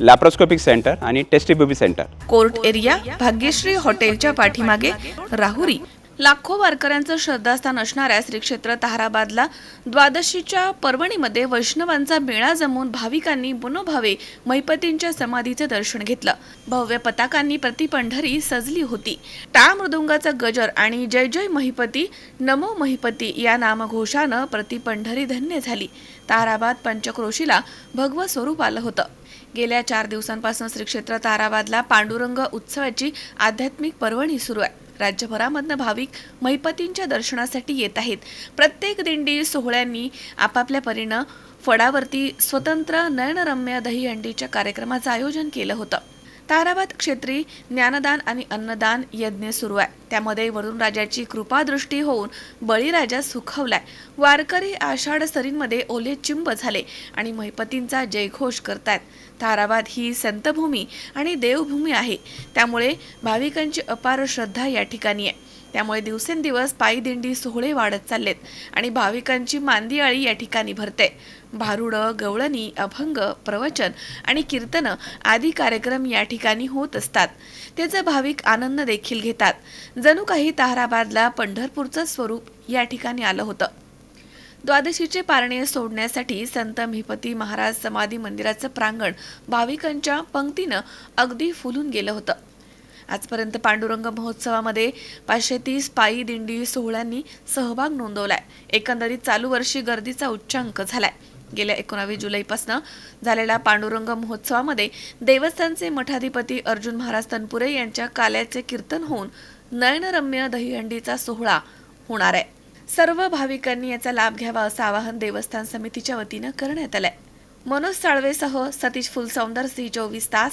Laparoscopic centre आणि test tube baby centre court area Bhagyashree हॉटेलच्या पाठीमागे राहुरी. लाखो वारकऱ्यांचं श्रद्धास्थान असणाऱ्या श्री क्षेत्र ताहराबादला द्वादशीच्या पर्वणीमध्ये वैष्णवांचा मेळा जमून भाविकांनी मनोभावे महिपतींच्या समाधीचे दर्शन घेतलं. भव्य पताकांनी प्रतिपंढरी सजली होती. टाळ मृदुंगाचा गजर आणि जय जय महिपती नमो महिपती या नामघोषानं प्रतिपंढरी धन्य झाली. ताराबाद पंचक्रोशीला भगवं स्वरूप आलं होतं. गेल्या चार दिवसांपासून श्री क्षेत्र ताराबादला पांडुरंग उत्सवाची आध्यात्मिक पर्वणी सुरू आहे. राज्यभरामधनं भाविक महिपतींच्या दर्शनासाठी येत आहेत. प्रत्येक दिंडी सोहळ्यांनी आपापल्या परीनं फडावरती स्वतंत्र नयनरम्य दहीहंडीच्या कार्यक्रमाचं आयोजन केलं होतं. ताराबाद क्षेत्री ज्ञानदान आणि अन्नदान यज्ञ सुरू आहे. त्यामध्ये वरुण राजाची कृपादृष्टी होऊन बळीराजा सुखवलाय. वारकरी आषाढ सरींमध्ये ओले चिंब झाले आणि महिपतींचा जयघोष करतायत. ताराबाद ही संतभूमी आणि देवभूमी आहे. त्यामुळे भाविकांची अपार श्रद्धा या ठिकाणी आहे. त्यामुळे दिवसेंदिवस पायी दिंडी सोहळे वाढत चाललेत आणि भाविकांची मांदियाळी या ठिकाणी भरते. भारुडं गवळणी अभंग प्रवचन आणि कीर्तनं आदी कार्यक्रम या ठिकाणी होत असतात. त्याचा भाविक आनंद देखील घेतात. जणू काही ताहराबादला पंढरपूरचं स्वरूप या ठिकाणी आलं होतं. द्वादशीचे पारणे सोडण्यासाठी संत मिपती महाराज समाधी मंदिराचं प्रांगण भाविकांच्या पंक्तीनं अगदी फुलून गेलं होतं. आजपर्यंत पांडुरंग महोत्सवामध्ये पाचशे तीस पायी दिंडी सोहळ्यांनी सहभाग नोंदवलाय. एकंदरीत चालू वर्षी गर्दीचा उच्चांक झालाय. गेल्या एकोणावीस जुलैपासून झालेल्या पांडुरंग महोत्सवामध्ये देवस्थानचे मठाधिपती अर्जुन महाराज तनपुरे यांच्या काल्याचे कीर्तन होऊन नयनरम्य दहीहंडीचा सोहळा होणार आहे. सर्व भाविकांनी याचा लाभ घ्यावा असं आवाहन देवस्थान समितीच्या वतीनं करण्यात आलंय. मनोज साळवेसह सतीश फुलसौंदर सी चोवीस तास.